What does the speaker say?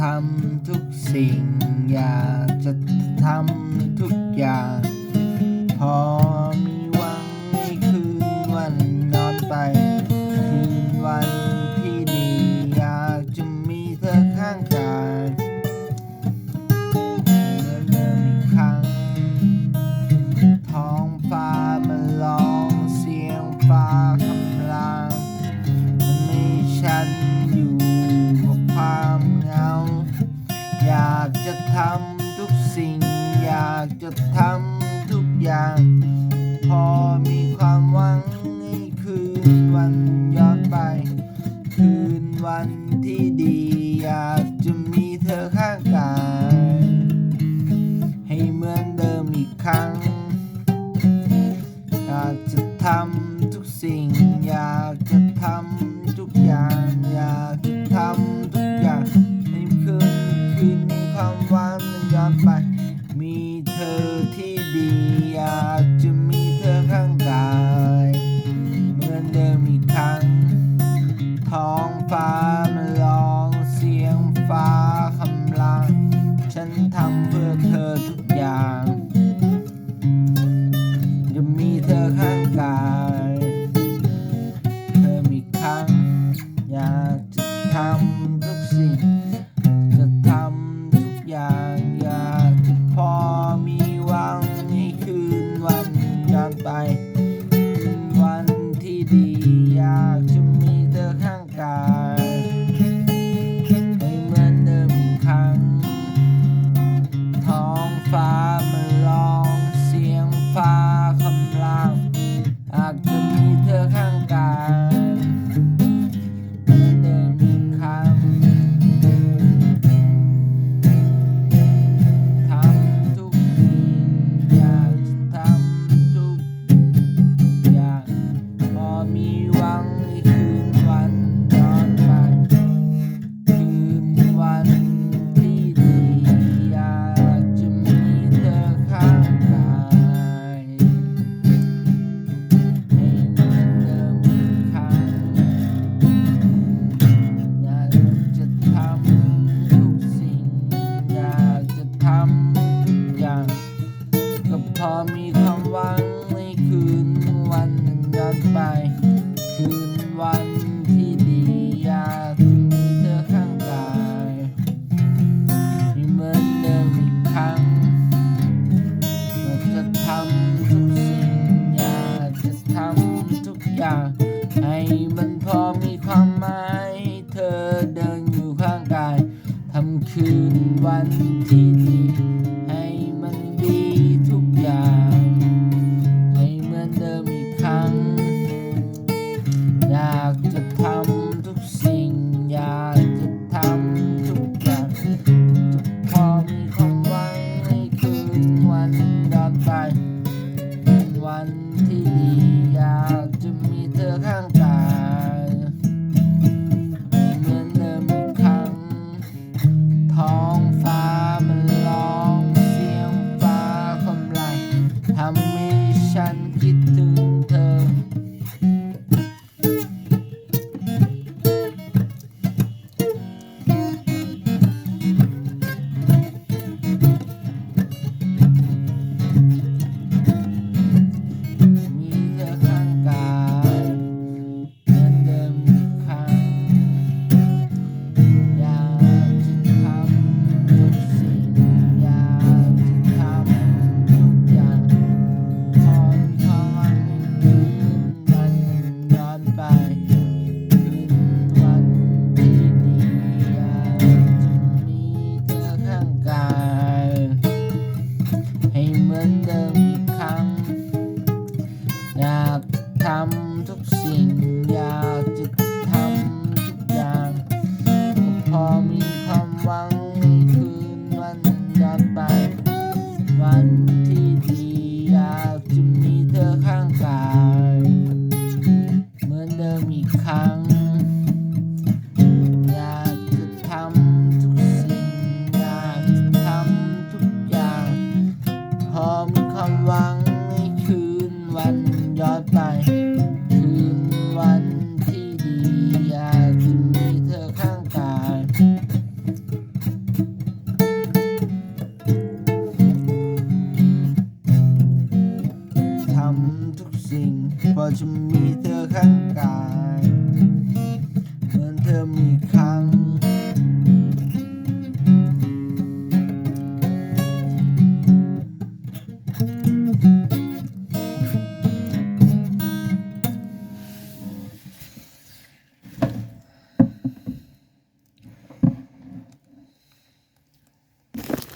ทำทุกสิ่ง อยากจะทำทุกอย่างพอำทุกสิ่ง อยากจะทำทุกอย่าง อยากจะทำทุกอย่างให้คืนคืนมีความหวานนั้นย้อนไป มีเธอที่ดี อยากจะมีเธอข้างกายเหมือนเดิมอีกครั้ง ท้องฟ้ามันร้องเสียงฟ้าคำรามฉันทำเพื่อเธอทุกอย่าง จะมีเธอข้าง ก มีเพอมีความหวังในคืนวันหนึ่งย้อนไป คืนวันที่ดีอยากมีเธอข้างกายให้เหมือนเดิมอีกครั้งอยากจะทำทุกสิ่งอยากจะทำทุกอย่าง ให้มันพอมีความหมายให้เธอเดินอยู่ข้างกายทำคืนวัน มือนเดิมอีกครั้ง อยากทำทุกสิ่ง อยากจะทำทุกอย่าง พอมีความหวังในคืนวันจะไป วันที่ดีอยากจะมีเธอข้างกาย เหมือนเดิมอีกครั้ง วันย้อนไปคืนวันที่ดีอยากมีเธอข้างกายทำทุกสิ่งพรจะมีเธอข้างกายเหมือนเธอมีครั้ง